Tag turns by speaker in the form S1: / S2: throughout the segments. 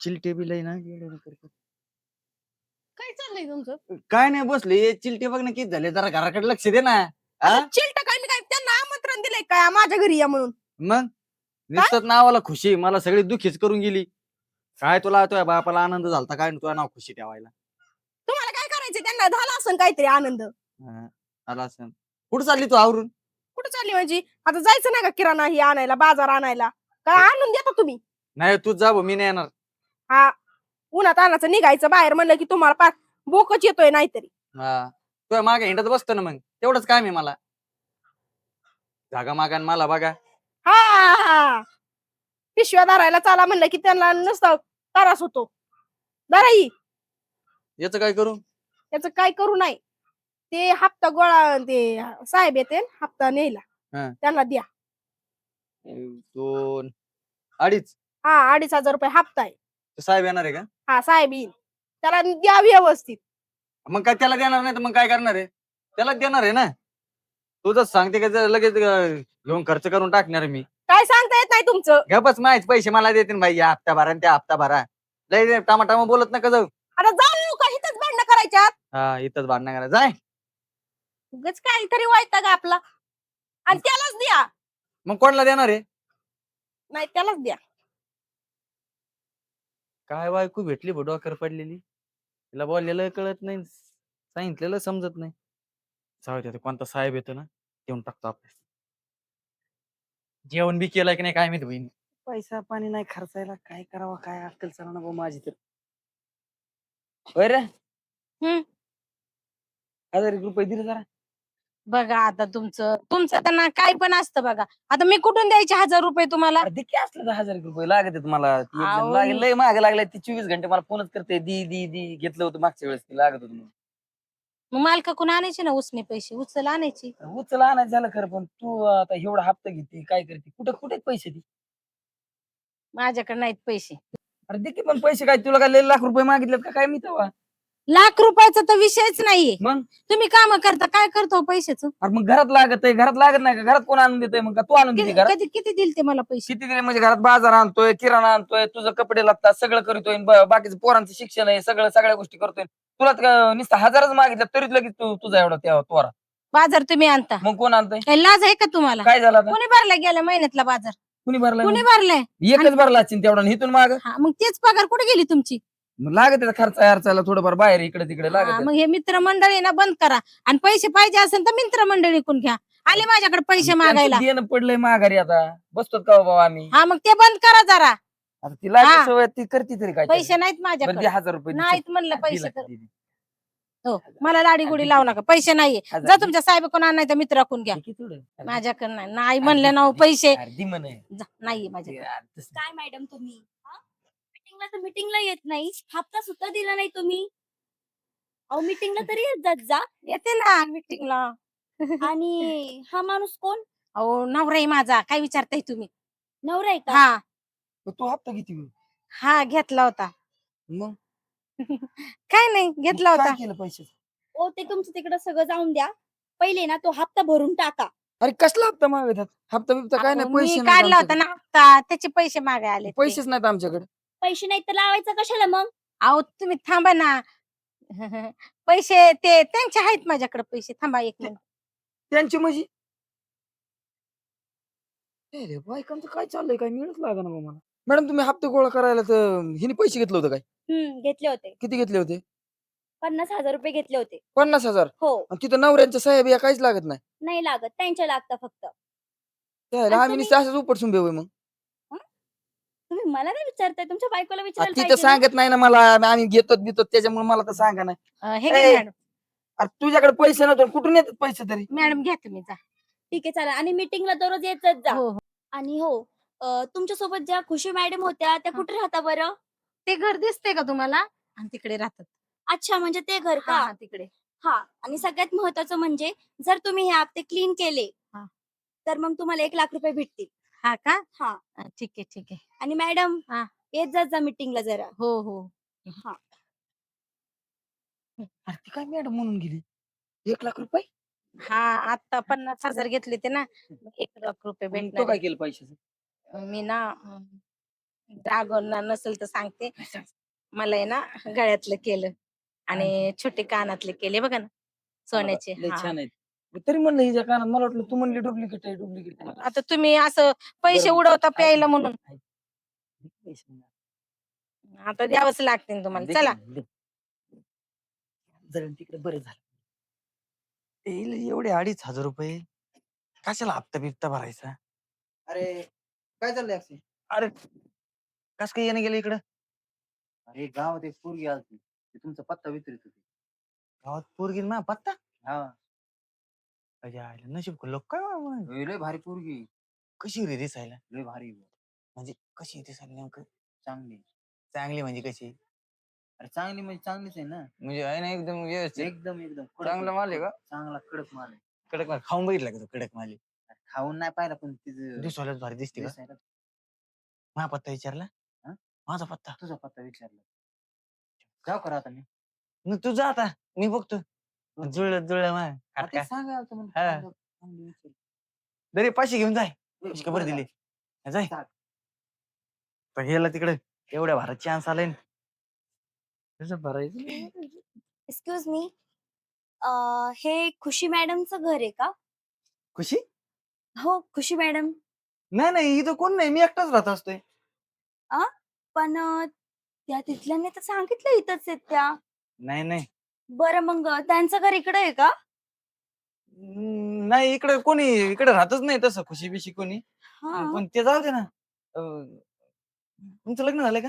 S1: चिलटे बी लय ना. करतात.
S2: काय चाललंय तुमचं?
S1: काय नाही बसले चिलटे बघ ना किती झाले? जरा घराकडे लक्ष दे ना. हा?
S2: चिलट काय मी काय त्यांना आमंत्रण दिलंय काय? माझ्या घरी या म्हणून.
S1: मग? नुसतं नावाला खुशी मला सगळी दुखीच करून गेली. काय तुला तुझ्या बापाला आनंद झालता काय? तुझं नाव खुशी ठेवायला.
S2: तुम्हाला काय करायचं त्यांना झाला असं काहीतरी आनंद.
S1: हा, आला असं कुठं चालली तू आवरून?
S2: कुठे चालली म्हणजे आता जायचं नाही का किराणा ही आणायला बाजार आणायला? काय आणून देता तुम्ही?
S1: नाही तूच जा भाऊ, मी नाही येणार.
S2: हा उन्हात आणायचं निघायचं बाहेर म्हणलं की तुम्हाला पार बोकच येतोय नाहीतरी.
S1: हा तुझ्या मागे हिंडत बसतो ना मग तेवढंच काम आहे मला. जागा मागा आणि मला बघा.
S2: हा पिशव्या धरायला चाला म्हणलं की त्यांना नुसतं त्रास होतो. धराई
S1: याच काय करू?
S2: त्याच काय करू नाही. ते हप्ता गोळा ते साहेब येते हप्ता
S1: हा.
S2: न्यायला त्यांना द्या.
S1: दोन अडीच.
S2: हा अडीच हजार रुपये हप्ता आहे.
S1: ते साहेब येणार आहे का?
S2: हा साहेब येईल. त्याला द्या व्यवस्थित.
S1: मग काय त्याला देणार नाही तर मग काय करणार आहे? त्याला देणार आहे ना? तुझंच सांगते का जर लगेच अं, घेऊन खर्च करून टाकणार मी.
S2: काय सांगता येत नाही तुमचं?
S1: गपच माहीत पैसे मला देतील भाई या हप्ता भरा आणि त्या हप्ता भरा. लय टामाटामा बोलत नका जाऊ.
S2: आता जाऊ का इथंच भांडणं करायच्यात.
S1: हा इथंच भांडणं करा. जाय.
S2: उगाच काहीतरी व्हायचं का आपला? आणि त्यालाच द्या.
S1: मग कोणाला देणार आहे?
S2: नाही त्यालाच द्या.
S1: काय बायको भेटली बघ डोक्यावर पडलेली? तिला बोललेलं कळत नाही सांगितलेलं समजत नाही. जाऊ दे कोणता साहेब येतो ना देऊन टाकतो आपल्या जेवण बी केलं की नाही काय माहिती बहिणी? पैसा पाणी नाही खर्चायला काय करावं काय अक्कल चला ना भाऊ माझी तर. होय रे?
S3: हम्म.
S1: हजार एक रुपये दिले जरा.
S3: बघा आता तुमचं तुमचं त्यांना काय पण असतं बघा. आता मी कुठून द्यायचे हजार रुपये तुम्हाला?
S1: अरे किती असलं तर हजार एक रुपये लागत आहेत मला. ती एक जण
S3: अहो,
S1: लागेल
S3: मी-
S1: लय महाग लागलाय ती चोवीस घंटे. मला फोनच करते दी दी दी. घेतलं होतं मागच्या वेळेस ती लागत होतं म्हणून.
S3: मग मालकाकडून आणायचे ना उसने पैसे? उचल आणायची.
S1: उचल आणायचं झालं खरं पण तू आता एवढा हप्ता घेते काय करते? कुठे कुठे पैसे दे
S3: माझ्याकडे नाहीत पैसे.
S1: अरे दे की पण पैसे काय तुला काय लय लाख रुपये मागितलेत का? काय मी तेव्हा?
S3: लाख रुपयाचा तर विषयच नाहीये.
S1: मग?
S3: तुम्ही काम करता काय करतो पैशाचं?
S1: अरे मग घरात लागत आहे घरात लागत नाही का? घरात कोण आणून देतोय मग? का तू आणून देते घरात?
S3: कधी किती दिल ते मला पैसे?
S1: किती दिले? म्हणजे घरात बाजार आणतोय किराणा आणतोय तुझं कपडे लागतात सगळं करतोय ब- बाकीचं पोरांचं शिक्षण आहे सगळं सगळ्या गोष्टी करतोय. तुला तर का नुसतं हजारच मागितलं तरीच लगेच तू तुझा एवढा त्या तोरा.
S3: बाजार तुम्ही आणता.
S1: मग कोण आणतोय?
S3: काय लाज आहे का तुम्हाला?
S1: काय झालं आता?
S3: कोणी भरला गेल्या महिन्यातला बाजार?
S1: कुणी भरला?
S3: कोणी भरलाय?
S1: एकच भरला असेल तेवढा आणि इथून माग?
S3: हा मग तेच पगार कुठे गेली तुमची?
S1: लागत खर्च खर्चायला थोडंफार बाहेर इकडे तिकडे लागत.
S3: हा. मग हे मित्र मंडळी ना बंद करा. आणि पैसे पाहिजे असेल तर मित्र मंडळीकडून घ्या. आले माझ्याकडे पैसे मागायला.
S1: देणं पडलंय माघारी आता. बसतो का हो बाबा आम्ही?
S3: हा मग ते बंद करा जरा.
S1: आता तिला
S3: हा.
S1: सवय ती करते तरी काय
S3: पैसे नाहीत माझ्याकडे.
S1: हजार रुपये दे.
S3: नाहीत म्हणलं
S1: दिला
S3: पैसे तर. हो मला लाडी गुडी लावू नका. पैसे नाहीये.
S1: हजार
S3: जा
S1: दे.
S3: तुमच्या साहेबाकडून आणाय तर मित्राकडून घ्या.
S1: थोडं.
S3: माझ्याकडे नाही. नाही म्हणलं ना हो, पैसे.
S1: अरे दे म्हणे.
S3: जा, नाहीये माझ्याकडे.
S1: अरे तसं-
S4: काय मॅडम तुम्ही? मीटिंगला तर मीटिंगला येत नाही. हप्ता सुद्धा दिला नाही तुम्ही. अहो मीटिंगला तरी येत जात जा.
S3: येते ना मीटिंगला
S4: आणि हा माणूस कोण?
S3: अहो नवरा आहे माझा. काय विचारताय तुम्ही?
S4: नवरा आहे का?
S3: हा.
S1: मग तू हप्ता किती होईल?
S3: हा घेतला होता.
S1: मग?
S3: काय नाही घेतला
S1: काय
S3: होता.
S1: केलं पैसे
S4: ओ ते तुमचं तिकडं सगळं जाऊन द्या. पहिले ना तो हप्ता भरून टाका.
S1: अरे कसला हप्ता मागतात हप्ता बिप्ता काय नाही
S3: अहो, मी
S1: पैसे
S3: काढला होता
S1: आमच्याकडे.
S3: ना हप्ता. त्याचे पैसे मागाय आले.
S1: पैसेच नाहीत आमच्याकडे.
S4: पैसे नाही तर लावायचं कशाला मग?
S3: अहो तुम्ही थांबा ना. पैसे ते त्यांचे आहेत माझ्याकडे पैसे. थांबा एक मिनिट.
S1: त्यांची म्हणजे ए रे बायकांचं काय चाललंय? काय मिळत लागा ना मला. मॅडम तुम्ही हप्ते गोळा करायला तर हिने पैसे घेतले होते काय?
S4: हम्म घेतले होते.
S1: किती घेतले होते?
S4: पन्नास हजार रुपये घेतले होते.
S1: पन्नास हजार?
S4: हो.
S1: आणि तिथं नवऱ्यांच्या साहेब या काहीच लागत नाही?
S4: नाही लागत. त्यांच्या लागतं फक्त.
S1: त्याला
S4: आणि
S1: आम्ही
S4: तुम्ही-
S1: नुसतं असंच उपटसून बेवय मग.
S4: तुम्ही मला नाही विचारताय तुमच्या बायकोला
S1: आ,
S4: विचारायला
S1: ती तर
S4: पाहिजे ना.
S1: सांगत नाही ना मला आम्ही- घेतो बितो त्याच्यामुळे मला तर सांगा नाही.
S3: अं, हे
S1: ए,
S3: मॅडम.
S1: अरे तुझ्याकडे पैसे नव्हते कुठून येतात पैसे तरी?
S3: मॅडम घ्या तुम्ही जा.
S4: ठीक आहे चालेल आणि मीटिंगला दररोज येतच जा.
S3: हो हो.
S4: आणि हो अं, तुमच्यासोबत ज्या खुशी मॅडम होत्या त्या
S3: हा.
S4: कुठे राहता बरं?
S3: ते घर दिसते का तुम्हाला? आणि तिकडे राहतात.
S4: अच्छा म्हणजे ते घर
S3: हा,
S4: का?
S3: हा, तिकडे.
S4: हा आणि सगळ्यात महत्वाचं म्हणजे जर तुम्ही हे हप्ते क्लीन केले
S3: हा.
S4: तर मग तुम्हाला एक लाख रुपये भेटतील.
S3: हा का?
S4: हा.
S3: अं, ठीक आहे ठीक आहे.
S4: आणि मॅडम
S3: हा.
S4: येत जात जा मीटिंगला जरा.
S3: हो हो.
S1: अरे ती काय मॅडम म्हणून गेली? एक लाख रुपये?
S3: हा आता पन्नास हजार घेतले ते ना. एक लाख रुपये
S1: मग तो
S3: भेटणार
S1: काय केलं पैशाचं.
S3: मी ना अं,
S2: नसेल तर सांगते. मला आहे ना गळ्यातलं केलं. आणि छोटे कानातले केले बघा ना सोन्याचे.
S5: लय
S2: हा.
S5: छान आहेत. तरी म्हणलं हिच्या कानात मला वाटलं तू म्हणली डुप्लिकेट आहे डुप्लिकेट आहे.
S2: आता तुम्ही असं पैसे उडवता प्यायला म्हणून. आता द्यावंच लागतील तुम्हाला. चला.
S5: जरा तिकडे बरं झालं. येईल एवढे अडीच हजार रुपये. कशाला हप्ता बिप्ता भरायचा?
S6: अरे काय चाललंय अक्षय?
S5: अरे कस काय येणं गेलं इकडं?
S6: अरे गावात एक पोरगी आलती. ती तुमचा पत्ता विचारित होती.
S5: गावात पोरगी ना पत्ता?
S6: हा.
S5: आयला नशीब लोक काय.
S6: ए, लय भारी पोरगी.
S5: कशी रे दिसायला?
S6: लय भारी आहे.
S5: म्हणजे कशी दिसायला नेमकं?
S6: चांगली
S5: चांगली म्हणजे कशी
S6: अरे चांगली म्हणजे चांगलीच आहे ना.
S5: म्हणजे आहे ना एकदम व्यवस्थित.
S6: एकदम एकदम. कडक
S5: चांगला
S6: आहे.
S5: माल आहे का?
S6: चांगला कडक माल आहे.
S5: कडक माल. खाऊन बघितला का तू कडक माली
S6: अरे खाऊन नाही पाहिला पण तिचं
S5: दिसायलाच भारी दिसते का?
S6: दिसायला.
S5: माझा पत्ता विचारला?
S6: हा?
S5: माझा पत्ता?
S6: तुझा पत्ता विचारला. जाऊ करा आता मी.
S5: मग तू जा आता. मी बघतो. जुळलं जुळलं मा
S6: ते सांगा आता म्हणून.
S5: हा.
S6: चांगलं- चांगलं विचार.
S5: दरे पाचशे घेऊन जाय.
S6: ए,
S5: पैसे का बरं
S6: बरं
S5: दिले. जाय.
S6: चाल.
S5: ह्याला तिकडे. एवढ्या भारात चान्स आलाय ना. कसं भरायचं
S4: एक्सक्यूज मी हे खुशी मॅडमचं घर आहे का?
S5: खुशी?
S4: हो खुशी मॅडम.
S5: नाही नाही इथं कोण नाही. मी एकटाच राहत असतोय.
S4: पण अं, त्या तिथल्याने तर सांगितलं इथंच आहेत त्या.
S5: नाही नाही.
S4: बरं मग त्यांचं घर इकडे आहे का?
S5: हम्म, नाही इकडे कोणी इकडे राहतच नाही तसं खुशी बिशी कोणी.
S4: हा.
S5: पण ते जाऊ दे ना. अं, तुमचं लग्न झालं का?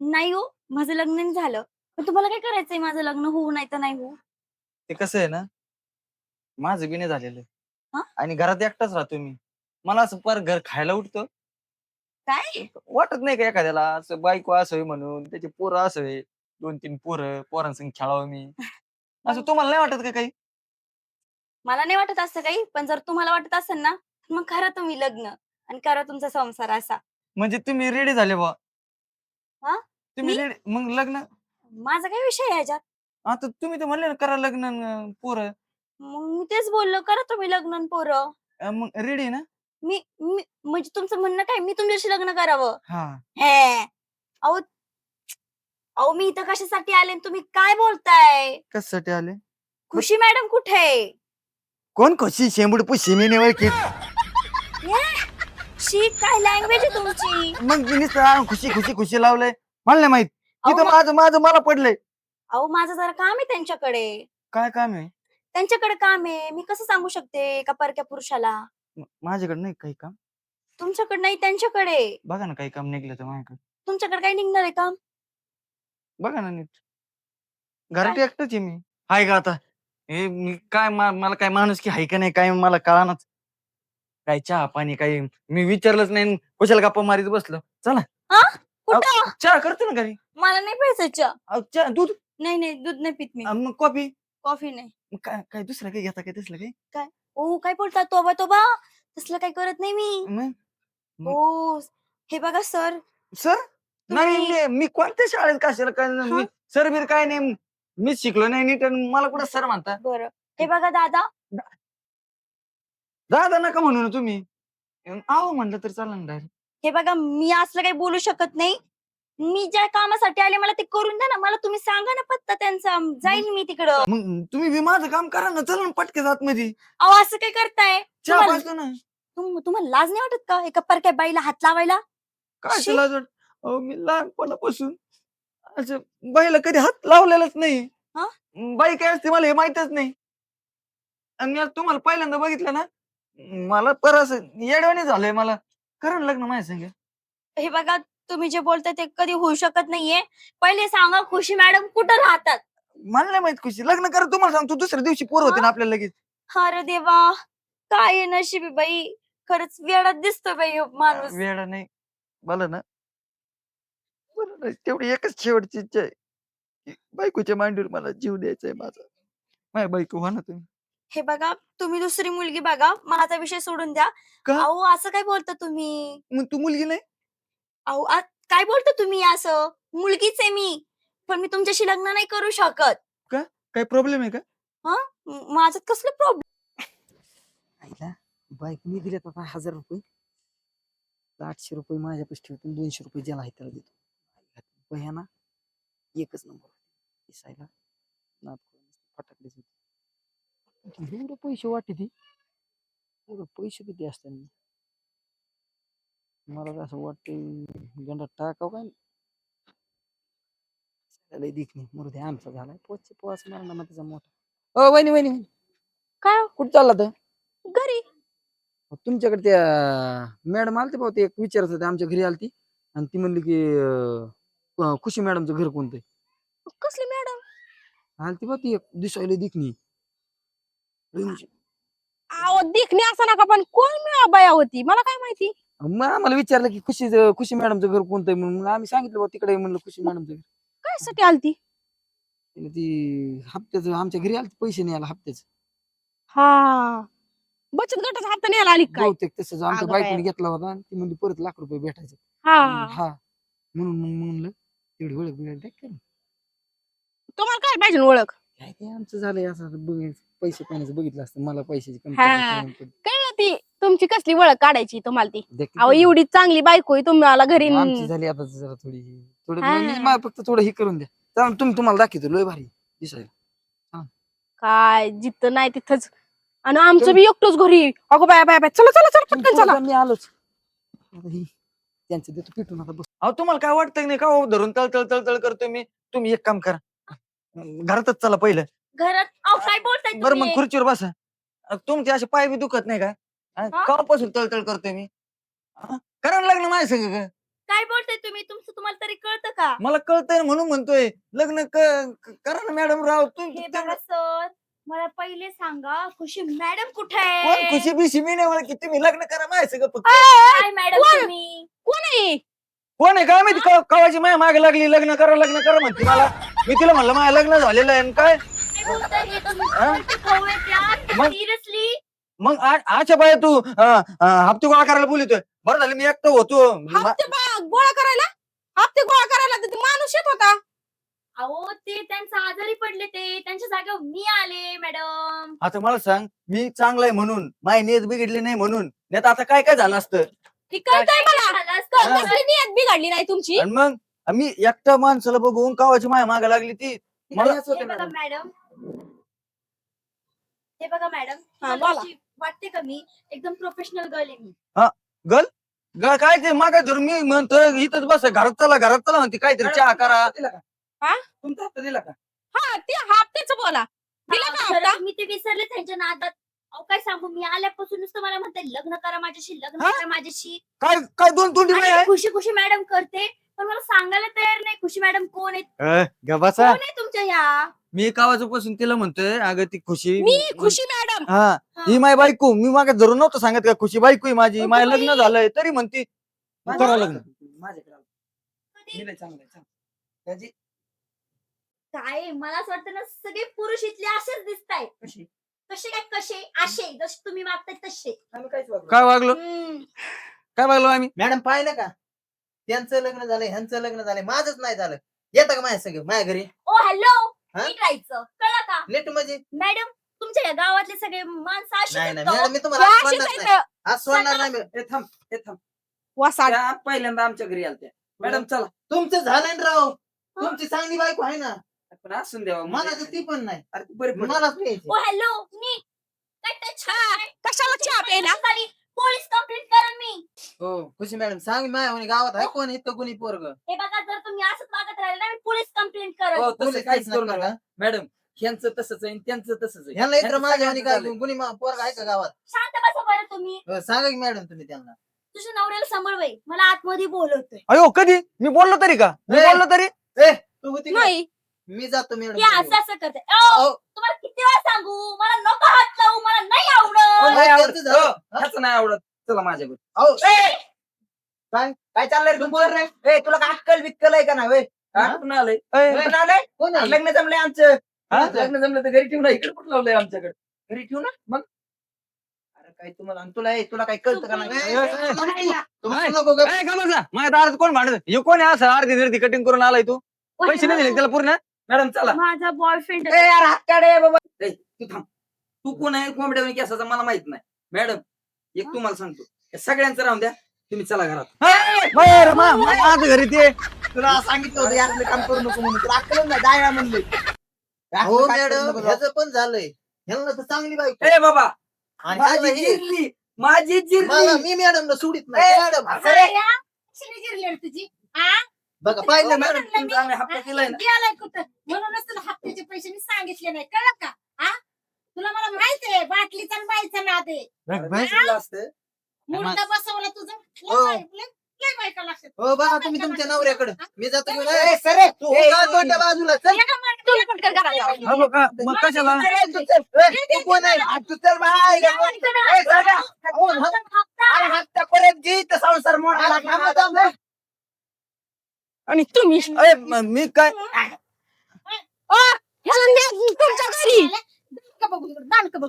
S4: नाही हो माझं लग्न नाही झालं. पण तुम्हाला काय करायचंय माझं लग्न होऊ नाही तर नाही होऊ?
S5: ते कसं आहे ना माझं बी नाही झालेलं.
S4: हा?
S5: आणि घरात एकटाच राहतो मी. मला असं पर घर खायला उठतं.
S4: काय?
S5: वाटत नाही का एखाद्याला असं बायको असावी म्हणून त्याची पोरं असावे दोन तीन पोरं पोरांसंग खेळावं मी. असं तुम्हाला नाही वाटत का काही?
S4: मला नाही वाटत असं काही पण जर तुम्हाला वाटत असेल ना मग करा तुम्ही लग्न आणि करा तुमचा संसार असा.
S5: म्हणजे तुम्ही रेडी झाले बा
S4: हा?
S5: तुम्ही
S4: मी?
S5: रेडी मग लग्न?
S4: माझा काय विषय आहे ह्याच्यात
S5: आता तुम्ही तर म्हणले ना करा लग्न अन पोरं.
S4: मग मी तेच बोललो करा तुम्ही लग्न आणि पोरं.
S5: अं मग रेडी ना?
S4: मी मी म्हणजे तुमचं म्हणणं काय? मी तुमच्याशी लग्न करावं.
S5: हा.
S4: हे अहो अहो मी इथं कशासाठी आले आणि तुम्ही काय बोलताय?
S5: कशासाठी आले?
S4: खुशी मॅडम कुठे? आहे
S5: कोण खुशी? शेंबूड पुशी मी नाही ओळखीत
S4: शी काय लँग्वेज आहे तुमची?
S5: मग मी नुसतं आ, खुशी खुशी खुशी लावलंय. मला नाही माहीत.
S4: अहो,
S5: इथं
S4: मा-
S5: माझं माझं मला पडलंय.
S4: अहो माझं जरा काम आहे त्यांच्याकडे.
S5: काय काम आहे?
S4: त्यांच्याकडे काम आहे. मी कसं सांगू शकते एका परक्या पुरुषाला?
S5: म- माझ्याकडे नाही काही काम.
S4: तुमच्याकडे नाही त्यांच्याकडे.
S5: बघा ना काही काम निघलं तर माझ्याकडे.
S4: तुमच्याकडे काय निघणार आहे काम?
S5: बघा ना नीट. घरात एकटाच आहे मी. हाय का आता? हे मी काय मा- मला काय माणूस की हाय का नाही काय मला कळानाच. काय चहा पाणी काही मी विचारलंच नाही न कशाला गप्पा मारीत बसलो. चला.
S4: कुठं?
S5: चहा करतो ना घरी.
S4: मला नाही प्यायचं चहा.
S5: अहो, चहा दूध?
S4: नाही नाही दूध नाही पित मी.
S5: अं, मग कॉफी?
S4: कॉफी नाही.
S5: मग काय काय दुसरं काही घेता काय तसलं काही?
S4: ओ काय बोलता? तोबा तोबा? तसलं काही करत नाही मी.
S5: मग? मग-
S4: ओ हे बघा सर.
S5: सर? नाही
S4: तुम्ही-
S5: मी- मी कोणत्या शाळेत कशाला काय नाही, मी सर बीर काय नाही मीच शिकलो नाही नीट आणि मला कुठं सर म्हणता?
S4: बरं. हे बघा दादा.
S5: दादा नका म्हणू ना तुम्ही. आहो म्हणलं तर चालेल ना direct.
S4: हे बघा मी असलं काही बोलू शकत नाही. मी ज्या कामासाठी आले मला ते करून द्या ना. मला तुम्ही सांगा ना पत्ता त्यांचा. जाईन मी तिकडं.
S5: मग तुम्ही बी माझं काम करा ना. चला ना पटके जात मध्ये
S4: अहो असं काय करताय?
S5: चहा
S4: तुम्हाला-
S5: पाजतो ना.
S4: तुम- तुम्हाला लाज नाही वाटत का? एका परक्या बाईला हात लावायला?
S5: काय
S4: शी.
S5: तुला जर अहो मी लहानपणापासून असं बाईला कधी हात लावलेलाच नाही.
S4: हा?
S5: बाई काय असते मला हे माहितच नाही. आणि मी आज तुम्हाला पहिल्यांदा बघितलं ना मला परस येडवाणी झालंय मला. करा ना लग्न माझ्या संग.
S4: हे बघा तुम्ही जे बोलताय ते कधी होऊ शकत नाहीये. पहिले सांगा खुशी मॅडम कुठं राहतात?
S5: मला नाही माहीत खुशी. लग्न करा तुम्हाला सांगतो. दुसऱ्या दिवशी पोर होते ना आपल्याला लगेच.
S4: अरे देवा! काय नशीब बाई? खरंच वेळात दिसतोय बाई ह्यो माणूस.
S5: वेळा नाही. मला ना. तेवढी एकच शेवटची इच्छा आहे. की बायकोच्या मांडीवर मला जीव द्यायचा आहे माझा. माझ्या बायको व्हा ना तुम्ही.
S4: हे बघा तुम्ही दुसरी मुलगी बघा माझा विषय सोडून द्या.
S5: का?
S4: अहो असं काय बोलता तुम्ही?
S5: मग तू मुलगी नाही?
S4: अहो आ- काय बोलता तुम्ही असं? मुलगीच आहे मी. पण मी तुमच्याशी लग्न नाही करू शकत.
S5: काय प्रॉब्लेम आहे का?
S4: म- माझ्यात कसलं प्रॉब्लेम
S6: आईला बाईक मी दिले बाबा हजार रुपये.
S1: आठशे रुपये माझ्यापाशी ठेवतो आणि दोनशे रुपये ज्याला आहे त्याला देतो. भैया ना एकच नंबर दिसायला नाद फटाकडेच होते एवढं पैसे वाटते ती एवढं पैसे किती असतात मला असं वाटतं गंडा टाकाव काय लय दिख नाही मरू दे आमचा झालाय पोच पोच मारणा मग त्याचा मोठा ओ वहिनी वहिनी.
S2: काय?
S1: कुठं चालला तर
S2: घरी
S1: तुमच्याकडे त्या मॅडम आलते भाऊ ते एक विचारत होते आमच्या घरी आलती आणि ती म्हणली की अं, खुशी मॅडमचं घर कोणतं आहे?
S2: कसली मॅडम?
S1: आलती बा ती एक दिसायला दिखणी. लय म्हणजे.
S2: अहो देखणी असा नका पण कोण मिळा बाया होती मला काय माहिती?
S1: मग आम्हाला विचारलं की खुशी खुशी मॅडमचं घर कोणतं आहे म्हणून. मग आम्ही सांगितलं बा तिकडे आहे म्हणलं खुशी मॅडमचं घर.
S2: काय साठी आलती
S1: ती हप्त्याचं आमच्या घरी आलती पैसे न्यायला हप्त्याचं.
S2: हा. बचत गटाचा हप्ता न्यायला आली काय?
S1: बहुतेक तसंच. आमच्या
S2: अगं
S1: बायकोने
S2: बाया.
S1: घेतला होता ती म्हणली परत लाख रुपये भेटायचे.
S2: हा.
S1: हा. म्हणून मग म्हणलं तेवढी ओळख बिळख द्या की.
S2: तुम्हाला काय पाहिजे ओळख?
S1: काय ते आमचं झालंय असं पैसे पाण्याचं बघितलं असतं? मला पैशाची कमी
S2: हा.
S1: पडली, कमी
S2: कळलं ती तुमची कसली ओळख काढायची तुम्हाला ती?
S1: पडली.
S2: अहो. एवढी चांगली बायको आहे तुम्हाला घरी
S1: आमची झाली आता जरा थोडी थोडं
S2: हा.
S1: म्हणजे मला फक्त थोडं हे करून द्या. चला तुम्ही तुम्हाला दाखवतो लय भारी दिसायला.
S2: काय जिथं नाही तिथंच. आणि आमचं बी एकटोच घरी. अगो बाया बाया बाया. चला चला चला
S1: तुम्ही
S2: पटकन
S1: पुढं
S2: चला.
S1: जा, मी आलोच. आता ही त्यांचं देतो पिटून आता बस
S5: अहो तुम्हाला काय वाटतंय की नाही का? हो धरून तळ तळ तळ तळ करतोय मी. तुम्ही एक काम करा. घरातच चला पहिलं.
S4: घरात अहो काय बोलताय
S5: बरं मग
S4: तुम्ही
S5: खुर्चीवर बसा. अ, तुमचे असे पाय बी दुखत नाही का?
S4: हा?
S5: कापासून तळतळ करतोय मी? हा? करा ना लग्न माझ्या संग का?
S4: काय बोलताय तुम्ही? तुमचं तुम्हाला तरी कळतं का?
S5: मला कळतंय म्हणून म्हणतोय. लग्न क- क- करा ना मॅडम राव.
S4: हे
S5: तुम्ही
S4: बघा सर. मला पहिले सांगा खुशी मॅडम कुठे
S5: कोण
S4: आहे
S5: खुशी बिशी मी नाही मला की तुम्ही लग्न करा माझ्या संग फक्त
S4: काय मॅडम
S2: कोण?
S4: तुम्ही
S2: कोण आहे
S5: कोण आहे काय माहिती कवाची माझ्या मागे लागली लग्न करा लग्न करा म्हणते मला मी तिला म्हणलं माझं लग्न झालेलं आहे आणि काय
S4: काय बोलताय हे तुम्ही?
S5: हा?
S4: कोणते भाऊ आहेत यार?
S5: मग?
S4: Seriously?
S5: मग आ- आच्या बाय तू अं, अं, हप्ते गोळा करायला बोलितोय बरं झालं मी एकटं होतो मा-
S2: हप्ते बा- गोळा करायला हप्ते गोळा करायला तर ते माणूस येत होता
S4: अहो ते त्यांचं आजारी पडले ते. त्यांच्या जागेवर मी आले मॅडम.
S5: आता मला सांग मी चांगला आहे म्हणून माय नेत बिघडली नाही म्हणून नाही तर आता काय काय झालं असतं?
S2: ती कळतंय मला
S4: झालं असतं.
S5: हा.
S2: कसली नियत बिघडली नाही तुमची?
S5: आणि मग मी एकटा माणसाला बघून कावाची माया मागे लागली ती. मला-
S4: हे बघा
S1: मॅडम.
S4: मॅडम. हे बघा मॅडम.
S2: हा,
S4: तुम्हाला
S2: बोला.
S4: अशी वाटते का मी? एकदम प्रोफेशनल गर्ल आहे मी.
S5: ग- काय ते मागे धरून मी म्हणतोय इथंच बस घरात चला घरात चला म्हणते काहीतरी चहा करा?
S2: हा?
S1: तुमचा हप्ता दिला का?
S2: हा ते हप्त्याच बोला. दिला का हप्ता?
S4: खरंच मी ते विसरले त्यांच्या नादात. अहो काय सांगू? मी आल्यापासूनच तुम्हाला म्हणते लग्न करा माझ्याशी लग्न
S5: हा?
S4: करा माझ्याशी.
S5: काय काय दोन तोंडी
S4: आणि
S5: आहे?
S4: खुशी खुशी मॅडम करते पण मला सांगायला तयार नाही. खुशी मॅडम कोण आहेत?
S5: अ,
S4: कोण आहे तुमच्या ह्या?
S5: मी कावाचं तिला म्हणतोय अगं ती खुशी.
S2: मी खुशी मॅडम.
S5: हा. ही. माय बायको. मी मागे धरून नव्हतं सांगत का खुशी बायको आहे माझी. माय. लग्न झालंय तरी म्हणती करा लग्न.
S1: माझ्याकडे आलं.
S4: कधी?
S1: मी लय चांगलं आहे, चांगलं. त्याची
S4: काय मला असं वाटतं ना सगळे पुरुष इथले असेच दिसताय
S1: कशी
S4: कसे काय कसे? असे जसे तुम्ही मागताय तसे.
S1: आम्ही काहीच वागलो
S5: काय वागलो?
S4: हम्म.
S5: काय वागलो आम्ही?
S6: मॅडम पाहिलं का? त्यांचं लग्न झालंय ह्यांचं लग्न झालंय माझंच नाही झालं. येतं का माझ्या सगळं माझ्या घरी?
S4: ओ हॅलो
S6: हा?
S4: नीट राहायचं. कळलं का?
S6: नीट म्हणजे?
S4: मॅडम तुमच्या या गावातले सगळे माणसं अशी
S6: नाही नाही
S4: आहेत का?
S6: मॅडम मी तुम्हाला
S2: अशीच
S6: नाही. नाही मी.
S1: ए, थांब थांब.
S2: वसाड
S1: त्या पहिल्यांदा आमच्या घरी आलत्या. मॅडम चला.
S6: तुमचं झालंय ना राव. तुमची चांगली बायको आहे ना.
S1: पण असून द्यावा
S6: मला तर ती पण नाही.
S1: अरे ती बरी
S4: ओ हॅलो नीट काय ते छान
S2: कशाला चहा प्यायला
S4: पोलीस कंप्लेंट करेन मी.
S6: हो खुशी मॅडम सांग माझ्या म्हणे गावात आहे कोण इथं कोणी पोरग?
S4: हे बघा जर तुम्ही असंच वागत राहिले ना मी पोलीस कंप्लेंट करेन
S1: हो, तसं
S6: पोलीस
S1: काहीच करू
S6: नका.
S1: मॅडम ह्यांचं तसंच आहे आणि त्यांचं तसंच आहे.
S6: ह्यांना इतर माझ्या
S1: सगळ्यांचं
S6: काय. कोणी पोरग आहे का गावात?
S4: शांत बसा बरं तुम्ही.
S6: हो, सांगा की मॅडम तुम्ही त्यांना.
S4: तुझ्या नवऱ्याला सांभाळवाय. मला आतमध्ये बोलवतोय.
S5: अयो कधी? मी बोललो तरी का? मी
S6: ए!
S5: बोललो तरी?
S6: तू होती?
S2: नाही.
S6: मी जातो मॅडम
S4: हे असं असं करते. अहो,
S6: अहो,
S4: तुम्हाला किती वेळा सांगू? मला नको हात लावू मला नाही आवडत.
S1: नाही आवडत. हो, ह्याचं नाही आवडत. चला माझ्याकडे
S6: अहो, काय? काय चाललंय रे तुमचं रे? ए तुला काय अक्कल बिक्कल आहे का
S1: आलंय? आलंय?
S6: कोण आहे?
S1: लग्न जमलंय आमचं.
S5: हा?
S1: लग्न जमलं तर घरी ठेवू ना. इकडे कुठं लावलंय आमच्याकडे? घरी ठेवू ना मग.
S6: अरे काय तुम्हाला आणि तुला ए, तुला काय कळतं का नाही?
S5: ए, ए, ए,
S6: तू
S5: नाही.
S6: नको ग.
S5: ए, का बसा. माझ्या दारात कोण भांडत? हे कोण आहे? असं अर्धी निर्धी कटिंग करून आलाय तू? पैसे नाही दिले त्याला पूर्ण?
S1: मॅडम चला.
S4: माझा बॉयफ्रेंड
S1: ए यार हात काढ ए बाबा. ए, तू थांब. तू कोण आहे? कोंबड्या केसाचा मला माहीत नाही. मॅडम एक तुम्हाला सांगतो. या सगळ्यांचं राहून द्या. तुम्ही चला घरात.
S5: बरं, माझं घरी ते.
S6: तुला सांगितलं होतं यातलं काम करू नको म्हणून. तुला अक्कल नाही डायना म्हणले. हो मॅडम ह्याचं पण झालंय. ह्याला तर चांगली बायको
S1: ए बाबा
S6: आणि
S1: माझी
S6: हे-
S1: जिरली. माझी
S6: मला
S1: जिरली
S6: मी मॅडमला सोडित नाही. मॅडम
S2: रे तुझी. हा
S6: बघा पाहिलं मॅडम
S1: हप्ता
S2: हा?
S1: ना.
S2: गेलाय कुठं? म्हणूनच तुला हप्त्याचे पैसे मी सांगितले नाही. कळलं का? हा? तुला मला माहीत आहे बाटलीचा आणि बाईचा नाद आहे.
S1: असतं.
S2: मुर्दा बसवला तुझं. लय
S6: हो.
S2: बाय- लय- लय बायका लागतात.
S6: हो बघा तुम्ही तुमच्या नवऱ्याकडे. मी जातो घेऊन.
S2: ए,
S6: ए, सरे! तू
S1: ए,
S6: उगा
S1: ए,
S6: दोनच्या बाजूला चल.
S7: तुला पटकन घरात जाऊ.
S5: हा बघ, का- मग कशाला?
S6: ए, तू चल. ए, तू कोण आहे? आ, तू चल बाय ए, सगळ्या. हो, हा. अरे हप्ता परत घे तर संसार थांबा, थांबा.
S7: आणि तुम्ही
S5: ए, म- मी काय
S7: अ, ह्याला न्या तुमच्या घरी
S2: दांडकं बघू तिकडं, दांडकं बघ.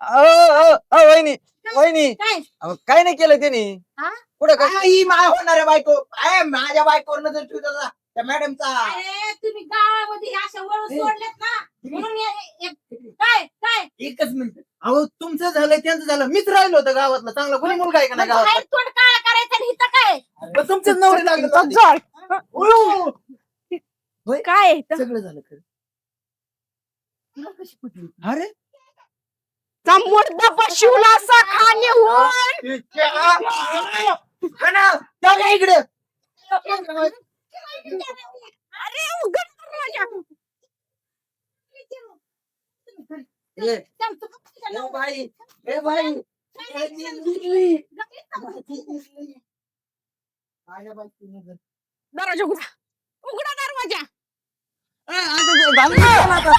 S5: अ, अ, अ, वहिनी वहिनी
S2: काय
S5: अहो, काय नाही केलं त्यांनी
S2: हा?
S5: कुठं काय
S6: आई होणार आहे बायको ए, माझ्या बायकोवर नजर ठेवता त्या मॅडमचा
S2: अरे तुम्ही गावामध्ये अशा वळू. सोडल्यात ना? म्हणून हे- हे- काय काय?
S6: एकच मिनिट. अहो तुमचं झालं त्यांचं झालं. मीच राहिलो होतं गावातला. चांगला कोणी मुलगा आहे का नाही
S2: मग
S6: गावात
S2: बाहेर तोंड काळा करायचं आणि इथं काय?
S6: पण तुमचेच नवरे लागले. होते.
S7: काय आहे इथं?
S6: सगळं झालं खरं. तुला कशी पटली?
S5: अरे.
S7: चा मुर्दा असा
S6: हा ना, इकडे.
S7: अरे उघड दरवाजा.
S1: ए, ए बाई ए
S6: माझ्या नजर.
S7: दरवाजा उघडा उघडा दरवाजा आता.